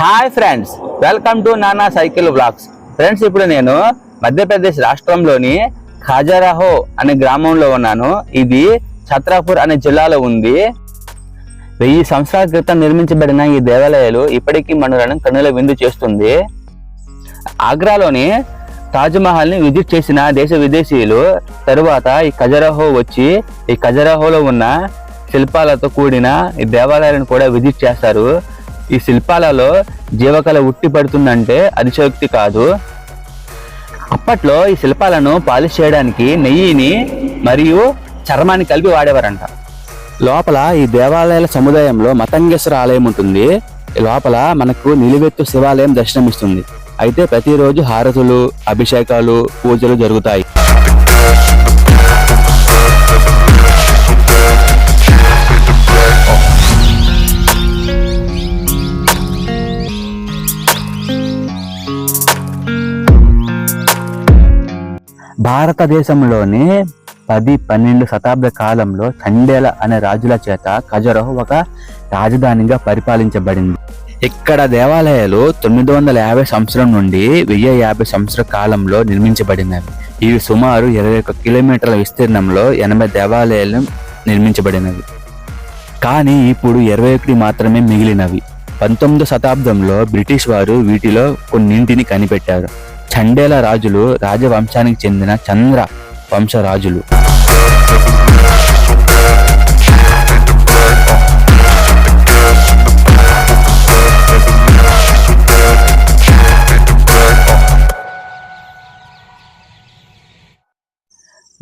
Hi friends welcome to Nana cycle vlogs friends ఇప్పుడు నేను మధ్యప్రదేశ్ రాష్ట్రంలోని ఖాజారాహో అనే గ్రామంలో ఉన్నాను. ఇది ఛత్రాపూర్ అనే జిల్లాలో ఉంది. వెయ్యి సంవత్సరాల క్రితం నిర్మించబడిన ఈ దేవాలయాలు ఇప్పటికీ మనలను కన్నుల విందు చేస్తుంది. ఆగ్రాలోని తాజ్మహల్ని విజిట్ చేసిన దేశ విదేశీయులు తరువాత ఈ ఖజరాహో వచ్చి ఈ ఖజరాహోలో ఉన్న శిల్పాలతో కూడిన ఈ దేవాలయాలను కూడా విజిట్ చేస్తారు. ఈ శిల్పాలలో జీవకళ ఉట్టి పడుతుందంటే అతిశయోక్తి కాదు. అప్పట్లో ఈ శిల్పాలను పాలిష్ చేయడానికి నెయ్యిని మరియు చర్మాన్ని కలిపి వాడేవారంట. లోపల ఈ దేవాలయాల సముదాయంలో మతంగేశ్వర ఆలయం ఉంటుంది. లోపల మనకు నిలువెత్తు శివాలయం దర్శనమిస్తుంది. అయితే ప్రతిరోజు హారతులు అభిషేకాలు పూజలు జరుగుతాయి. భారతదేశంలోని పది పన్నెండు శతాబ్ద కాలంలో చండేల అనే రాజుల చేత ఖజరహో ఒక రాజధానిగా పరిపాలించబడింది. ఇక్కడ దేవాలయాలు తొమ్మిది వందల యాభై సంవత్సరం నుండి వెయ్యి యాభై సంవత్సర కాలంలో నిర్మించబడినవి. ఇవి సుమారు ఇరవై ఒక్క కిలోమీటర్ల విస్తీర్ణంలో ఎనభై దేవాలయాలు నిర్మించబడినవి. కానీ ఇప్పుడు ఇరవై ఒకటి మాత్రమే మిగిలినవి. పంతొమ్మిదో శతాబ్దంలో బ్రిటిష్ వారు వీటిలో కొన్నింటిని కనిపెట్టారు. చండేల రాజులు రాజవంశానికి చెందిన చంద్ర వంశరాజులు.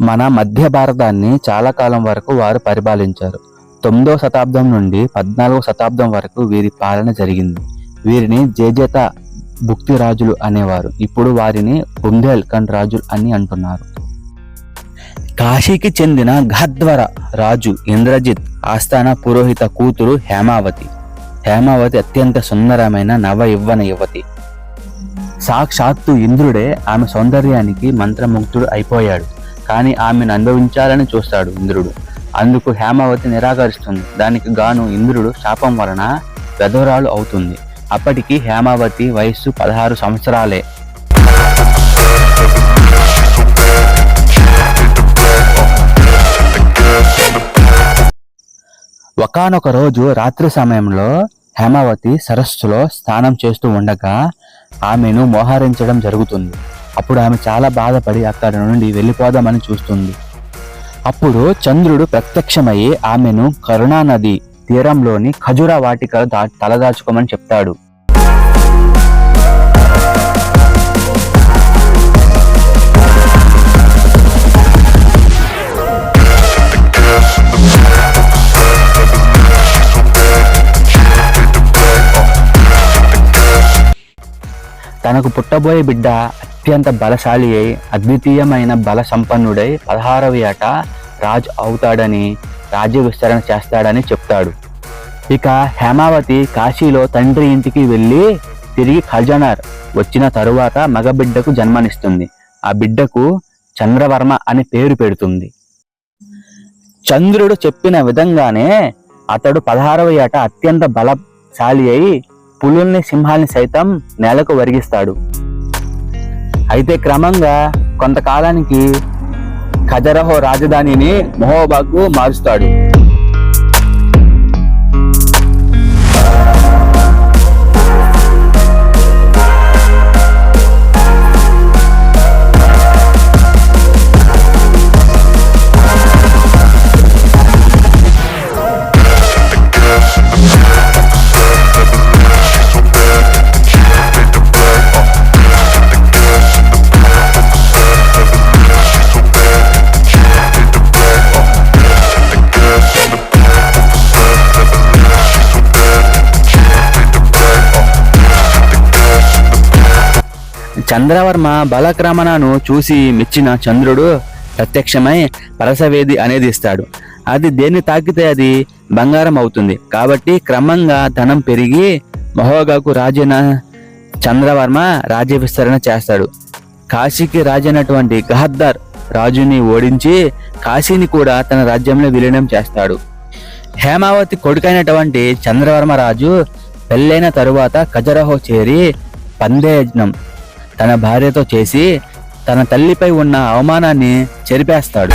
మన మధ్య భారతాన్ని చాలా కాలం వరకు వారు పరిపాలించారు. తొమ్మిదవ శతాబ్దం నుండి పద్నాలుగవ శతాబ్దం వరకు వీరి పాలన జరిగింది. వీరిని జేజేత భుక్తి రాజులు అనేవారు. ఇప్పుడు వారిని బుందేల్ఖండ్ రాజులు అని అంటున్నారు. కాశీకి చెందిన గద్వర రాజు ఇంద్రజిత్ ఆస్థాన పురోహిత కూతురు హేమావతి. హేమావతి అత్యంత సుందరమైన నవ యవ్వన యువతి. సాక్షాత్తు ఇంద్రుడే ఆమె సౌందర్యానికి మంత్రముగ్ధుడు అయిపోయాడు. కానీ ఆమెను అనుభవించాలని చూస్తాడు ఇంద్రుడు. అందుకు హేమావతి నిరాకరిస్తుంది. దానికి గాను ఇంద్రుడు శాపం వలన వెధవరాలు అవుతుంది. అప్పటికి హేమావతి వయస్సు పదహారు సంవత్సరాలే. ఒకానొక రోజు రాత్రి సమయంలో హేమావతి సరస్సులో స్నానం చేస్తూ ఉండగా ఆమెను మోహరించడం జరుగుతుంది. అప్పుడు ఆమె చాలా బాధపడి అక్కడ నుండి వెళ్ళిపోదామని చూస్తుంది. అప్పుడు చంద్రుడు ప్రత్యక్షమయ్యి ఆమెను కరుణానది తీరంలోని ఖజురా వాటికలు దా తలదాచుకోమని చెప్తాడు. తనకు పుట్టబోయే బిడ్డ అత్యంత బలశాలి అయి అద్వితీయమైన బల సంపన్నుడై పదహారవ ఏట రాజ్ అవుతాడని రాజ్య విస్తరణ చేస్తాడని చెప్తాడు. ఇక హేమావతి కాశీలో తండ్రి ఇంటికి వెళ్ళి తిరిగి ఖజానర్ వచ్చిన తరువాత మగబిడ్డకు జన్మనిస్తుంది. ఆ బిడ్డకు చంద్రవర్మ అని పేరు పెడుతుంది. చంద్రుడు చెప్పిన విధంగానే అతడు పదహారవ ఏట అత్యంత బలశాలి అయి పులుల్ని సింహాల్ని సైతం నేలకు వరిగిస్తాడు అయితే క్రమంగా కొంతకాలానికి ఖజరహో రాజధానిని మహోబాకు మారుస్తాడు. చంద్రవర్మ బలక్రమణను చూసి మెచ్చిన చంద్రుడు ప్రత్యక్షమై పరసవేది అనేది ఇస్తాడు. అది దేన్ని తాకితే అది బంగారం అవుతుంది. కాబట్టి క్రమంగా ధనం పెరిగి మహోగాకు రాజైన చంద్రవర్మ రాజ్య విస్తరణ చేస్తాడు. కాశీకి రాజైనటువంటి గహద్దర్ రాజుని ఓడించి కాశీని కూడా తన రాజ్యంలో విలీనం చేస్తాడు. హేమావతి కొడుకైనటువంటి చంద్రవర్మ రాజు పెళ్ళైన తరువాత ఖజరహో చేరి పందేయజ్ఞం తన భార్యతో చేసి తన తల్లిపై ఉన్న అవమానాన్ని చెరిపేస్తాడు.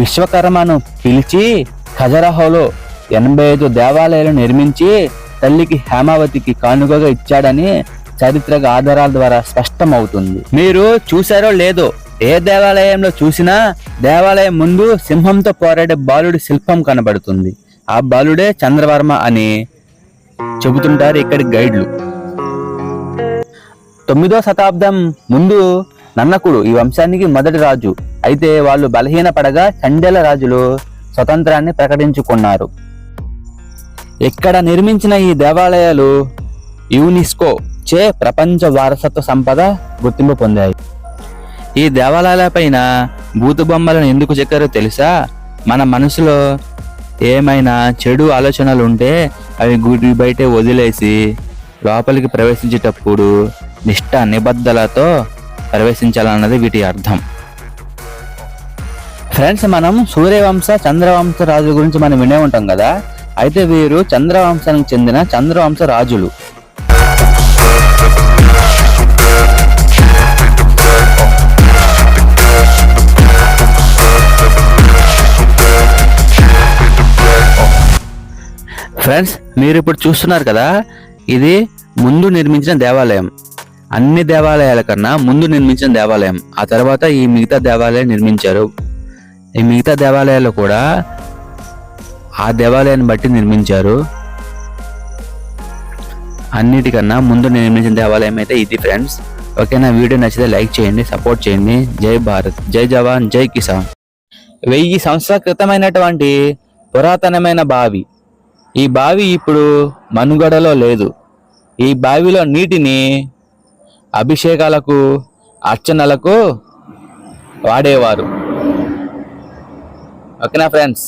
విశ్వకర్మను పిలిచి ఖజరహోలో ఎనభై ఐదు దేవాలయాలు నిర్మించి తల్లికి హేమావతికి కానుకగా ఇచ్చాడని చారిత్రక ఆధారాల ద్వారా స్పష్టమవుతుంది. మీరు చూసారో లేదో ఏ దేవాలయంలో చూసినా దేవాలయం ముందు సింహంతో పోరాడే బాలుడి శిల్పం కనబడుతుంది. ఆ బాలుడే చంద్రవర్మ అని చెబుతుంటారు ఇక్కడి గైడ్లు. తొమ్మిదో శతాబ్దం ముందు నన్నకుడు ఈ వంశానికి మొదటి రాజు. అయితే వాళ్ళు బలహీన పడగా చండేల రాజులు స్వతంత్రాన్ని ప్రకటించుకున్నారు. ఇక్కడ నిర్మించిన ఈ దేవాలయాలు యునిస్కో చే ప్రపంచ వారసత్వ సంపద గుర్తింపు పొందాయి. ఈ దేవాలయాలపైన పైన బొమ్మలను ఎందుకు చెక్కారో తెలుసా? మన మనసులో ఏమైనా చెడు ఆలోచనలు ఉంటే అవి గుడి బయటే వదిలేసి లోపలికి ప్రవేశించేటప్పుడు నిష్ట నిబద్ధలతో ప్రవేశించాలన్నది వీటి అర్థం. ఫ్రెండ్స్ మనం సూర్యవంశ చంద్రవంశ రాజుల గురించి మనం వినే ఉంటాం కదా? అయితే వీరు చంద్రవంశానికి చెందిన చంద్రవంశ రాజులు. ఫ్రెండ్స్ మీరు ఇప్పుడు చూస్తున్నారు కదా ఇది ముందు నిర్మించిన దేవాలయం. అన్ని దేవాలయాల కన్నా ముందు నిర్మించిన దేవాలయం. ఆ తర్వాత ఈ మిగతా దేవాలయం నిర్మించారు. ఈ మిగతా దేవాలయాలు కూడా ఆ దేవాలయాన్ని బట్టి నిర్మించారు. అన్నిటికన్నా ముందు నిర్మించిన దేవాలయం అయితే ఇది ఫ్రెండ్స్ ఓకేనా? వీడియో నచ్చితే లైక్ చేయండి సపోర్ట్ చేయండి. జై భారత్. జై జవాన్ జై కిసాన్. వెయ్యి సంవత్సరాల క్రితమైనటువంటి పురాతనమైన బావి. ఈ బావి ఇప్పుడు మనుగడలో లేదు. ఈ బావిలో నీటిని అభిషేకాలకు అర్చనలకు వాడేవారు. ఓకేనా ఫ్రెండ్స్